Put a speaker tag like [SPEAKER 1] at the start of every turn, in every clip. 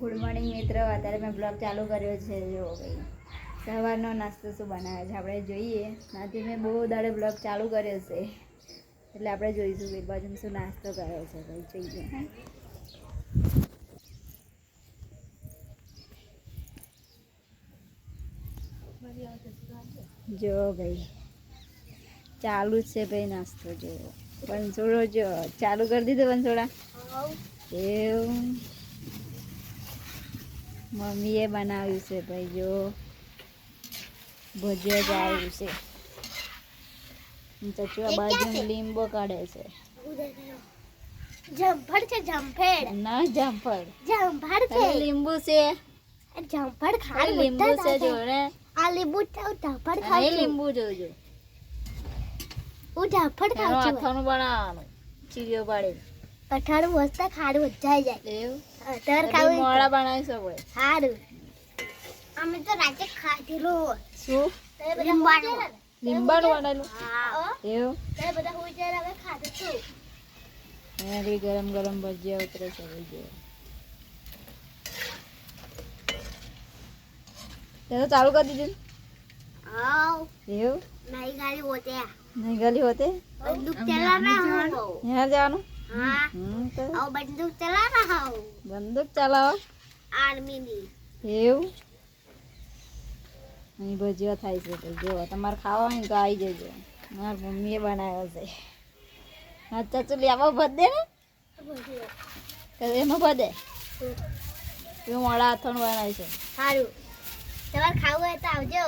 [SPEAKER 1] Good morning મિત્રો. અત્યારે મેં બ્લોગ ચાલુ કર્યો છે. જો ભાઈ સવારનો નાસ્તો શું બનાવે છે? આપણે જોઈએ. નાથી મેં બહુ દાડે બ્લોગ ચાલુ કર્યો છે. એટલે આપણે જોઈશું ભાઈ બાજુ શું નાસ્તો કર્યો છે. ભાઈ જોઈએ. હા જો ભાઈ ચાલુ છે ભાઈ નાસ્તો. જો બંસોડો જો ચાલુ કરી દીધો બંસોડા એવું. મમ્મીએ બનાવ્યું છે ભાઈ જો. ભજીયા જ આવ્યું છે. ચચુઆ બાજુ લીંબો કાઢે છે.
[SPEAKER 2] જંફળ છે જંફેડ
[SPEAKER 1] ના જંફળ
[SPEAKER 2] જંફળ છે.
[SPEAKER 1] લીંબુ છે. જંફળ
[SPEAKER 2] ખા
[SPEAKER 1] લીંબુ છે જો
[SPEAKER 2] આ લીંબુ જમફળ
[SPEAKER 1] આ
[SPEAKER 2] ખાઉં
[SPEAKER 1] એ લીંબુ જોજો.
[SPEAKER 2] હું
[SPEAKER 1] જંફળ
[SPEAKER 2] ખાઉં છું.
[SPEAKER 1] આથાનું બનાવવાનું. ચીરીઓ પાડી
[SPEAKER 2] કઠાળ મસ્ત ખાડું વચાઈ જાય.
[SPEAKER 1] એવું?
[SPEAKER 2] અઢાર ખાવું
[SPEAKER 1] મોડા બનાવી શકો
[SPEAKER 2] સારું અમે તો રાતે ખાધેલું
[SPEAKER 1] શું?
[SPEAKER 2] લીંબાનું
[SPEAKER 1] લીંબાનું બનાવેલું? એવું?
[SPEAKER 2] તે બધા હું જ્યારે હવે ખાધું છું
[SPEAKER 1] અહીંયા ગરમ ગરમ ભજીયા ઉતરે છે ભાઈ તે તો ચાલુ કરી દીધું
[SPEAKER 2] આવ
[SPEAKER 1] એવું?
[SPEAKER 2] નહીં ગાલી હોતે
[SPEAKER 1] નહીં ગાલી હોતે?
[SPEAKER 2] બંદૂક ચલાવના હો
[SPEAKER 1] ત્યાં જવાનું
[SPEAKER 2] હા. આવ બંદૂક ચલાવના હો
[SPEAKER 1] બંદૂક ચલાવો
[SPEAKER 2] આર્મીની.
[SPEAKER 1] એવું? અહીં ભજીયા થાય છે તો જો તમારે ખાવા હોય ને તો આવી જજો. મારી મમ્મીએ બનાવ્યો છે. હા ચચુલી આમાં ભદ ને? એમાં ભદે? એવું મોડા હાથોનું બનાવે છે.
[SPEAKER 2] સારું. તમારે ખાવું હોય તો આવજો.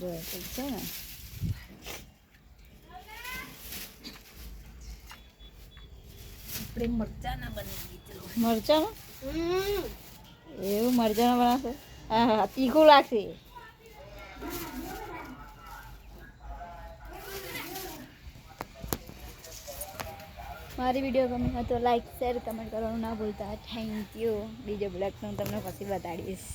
[SPEAKER 1] જો ઠીક છે ને? મરચાં?
[SPEAKER 2] હમ.
[SPEAKER 1] એવું મરચાં બનાવશે હા હા તીખું લાગશે. મારી વીડિયો ગમે હોય તો લાઈક શેર કમેન્ટ કરવાનું ના ભૂલતા. થેન્ક યુ બીજો બ્લોગ હું તમને પછી બતાડીશ.